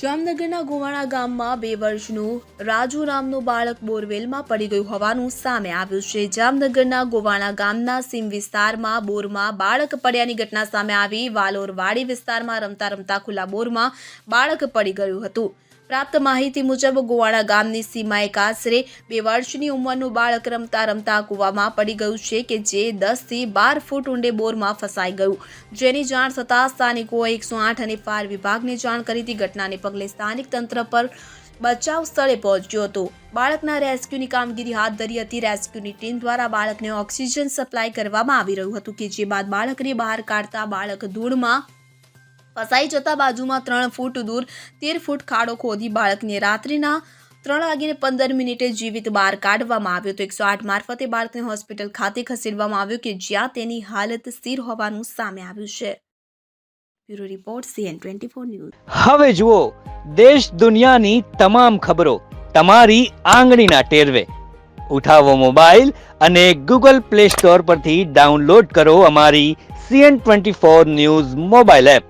જામનગરના ગોવાણા ગામમાં બે વર્ષનું રાજુ નામનું બાળક બોરવેલમાં પડી ગયું હોવાનું સામે આવ્યું છે. જામનગરના ગોવાણા ગામના સીમ વિસ્તારમાં બોરમાં બાળક પડ્યાની ઘટના સામે આવી. વાલોરવાડી વિસ્તારમાં રમતા રમતા ખુલ્લા બોરમાં બાળક પડી ગયું હતું. પ્રાપ્ત માહિતી મુજબ ગોવાળા ગામની સીમાએ આશરે બે વર્ષની ઉંમરનું બાળક રમતા રમતા કૂવામાં પડી ગયું છે કે જે દસથી બાર ફૂટ ઊંડે બોરમાં ફસાઈ ગયું. જેની જાણ થતાં સ્થાનિકોએ એકસો આઠ અને ફાયર વિભાગને જાણ કરી હતી. ઘટનાને પગલે સ્થાનિક તંત્ર પર બચાવ સ્થળે પહોંચ્યો હતો. બાળકના રેસ્ક્યુની કામગીરી હાથ ધરી હતી. રેસ્ક્યુની ટીમ દ્વારા બાળકને ઓક્સિજન સપ્લાય કરવામાં આવી રહ્યું હતું કે જે બાદ બાળકને બહાર કાઢતા બાળક ધૂળમાં ફસાઈ જતા બાજુમાં ત્રણ ફૂટ દૂર તેર ફૂટ ખાડો ખોદી બાળકને રાત્રિના ત્રણ વાગીને પંદર મિનિટે જીવિત બહાર કાઢવામાં આવ્યો તો એકસો આઠ મારફતે બાળકને હોસ્પિટલ ખાતે ખસેડવામાં આવ્યો કે જ્યાં તેની હાલત સ્થિર હોવાનું સામે આવ્યું છે. Bureau report, CN twenty four news. હવે જુઓ, દેશ દુનિયાની તમામ ખબરો તમારી આંગળીના ટેરવે. ઉઠાવો મોબાઈલ અને ગૂગલ પ્લે સ્ટોર પરથી ડાઉનલોડ કરો અમારી CN twenty four news mobile app.